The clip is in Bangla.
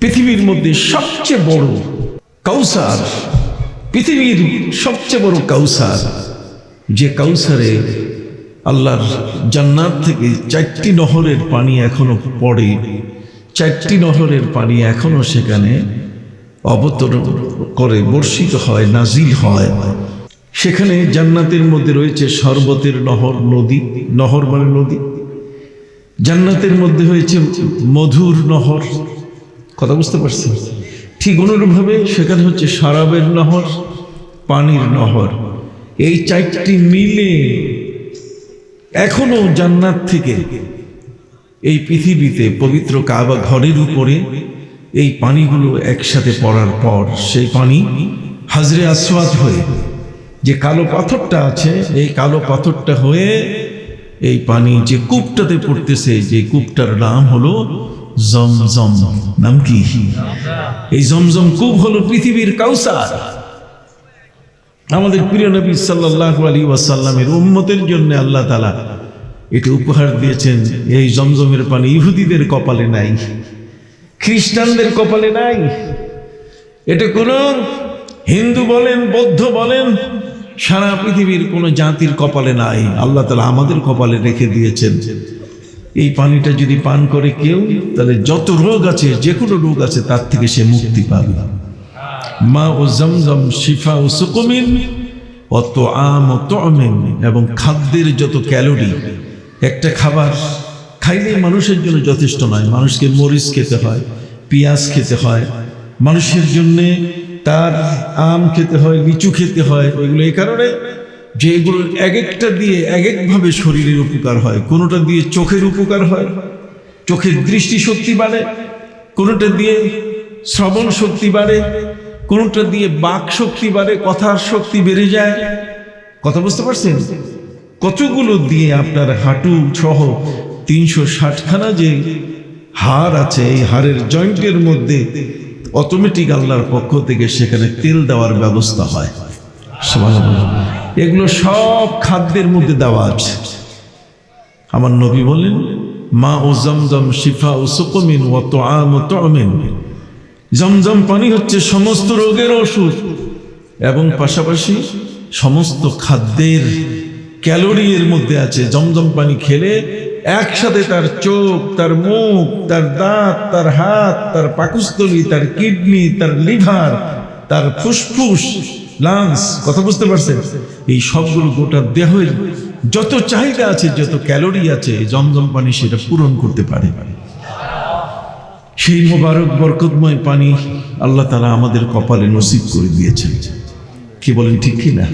পৃথিবীর মধ্যে সবচেয়ে বড় কাউসার, পৃথিবীর সবচেয়ে বড় কাউসার, যে কাউসারে আল্লাহর জান্নাত থেকে চারটি নহরের পানি এখনও পড়ে, চারটি নহরের পানি এখনও সেখানে অবতরণ করে, বর্ষিত হয়, নাজিল হয়। সেখানে জান্নাতের মধ্যে রয়েছে শরবতের নহর, নদী, নহর মানে নদী। জান্নাতের মধ্যে হয়েছে মধুর নহর কথা বুঝতে পারছি? ঠিক অনুরূপভাবে সেখানে হচ্ছে সারাবের নহর, পানির নহর। এই চারটি মিলে এখনও জান্নাত থেকে এই পৃথিবীতে পবিত্র কাবা ঘরের উপরে এই পানিগুলো একসাথে পড়ার পর সেই পানি হাজরে আসওয়াদ হয়ে, যে কালো পাথরটা আছে, এই কালো পাথরটা হয়ে এই পানি যে কূপটাতে পড়তেছে, যে কূপটার নাম হলো জমজম নাম কি? এই জমজম কূপ হলো পৃথিবীর কাউসার। আমাদের প্রিয় নবী সাল্লাল্লাহু আলী ওয়াসাল্লামের উম্মতের জন্য আল্লাহ তালা এটা উপহার দিয়েছেন, এই জমজমের পানি ইহুদিদের কপালে নাই, খ্রিস্টানদের কপালে নাই। এটা কোনো হিন্দু বলেন, বৌদ্ধ বলেন, সারা পৃথিবীর কোনো জাতির কপালে নাই। আল্লাহ তালা আমাদের কপালে রেখে দিয়েছেন। এই পানিটা যদি পান করে কেউ, তাহলে যত রোগ আছে, যে কোনো রোগ আছে, তার থেকে সে মুক্তি পাবে। মা ও জমজম শিফা ও সুকুমিন অত আম ও তমেন এবং খাদ্যের যত ক্যালোরি, একটা খাবার খাইলেই মানুষের জন্য যথেষ্ট নয়। মানুষকে মরিচ খেতে হয়, পেঁয়াজ খেতে হয়, মানুষের জন্যে তার আম খেতে হয়, লিচু খেতে হয় এগুলো এই কারণে যে এগুলো এক একটা দিয়ে এক একভাবে শরীরের উপকার হয়, কোনোটা দিয়ে চোখের উপকার হয়, চোখের দৃষ্টি শক্তি বাড়ে, কোনোটা দিয়ে শ্রবণ শক্তি বাড়ে, কোনোটা দিয়ে বাক শক্তি বাড়ে, কথার শক্তি বেড়ে যায় কথা বুঝতে পারছেন কতগুলো দিয়ে আপনার হাঁটু সহ তিনশো ষাটখানা যে হাড় আছে, এই হাড়ের জয়েন্টের মধ্যে অটোমেটিক আল্লাহর পক্ষ থেকে সেখানে তেল দেওয়ার ব্যবস্থা হয়। এগুলো সব খাদ্যের মধ্যে দেওয়া আছে। আমার নবী বলেন মা ও জমজম শিফা ও সুকমিন ও তো আম ও তমিন জমজম পানি হচ্ছে সমস্ত রোগের ওষুধ। এবং পাশাপাশি সমস্ত খাদ্যের ক্যালোরি এর মধ্যে আছে। জমজম পানি খেলে একসাথে তার চোখ, তার মুখ, তার দাঁত, তার হাত, তার পাকস্থলী, তার কিডনি, তার লিভার, তার ফুসফুস লাংস কথা বুঝতে পারছেন? এই সবগুলো গোটা দেহের যত চাহিদা আছে, যত ক্যালোরি আছে জমজম পানি সেটা পূরণ করতে পারে। সেই মোবারক বরকতময় পানি আল্লাহ তালা আমাদের কপালে নসিব করে দিয়েছেন। কি বলেন, ঠিক কি না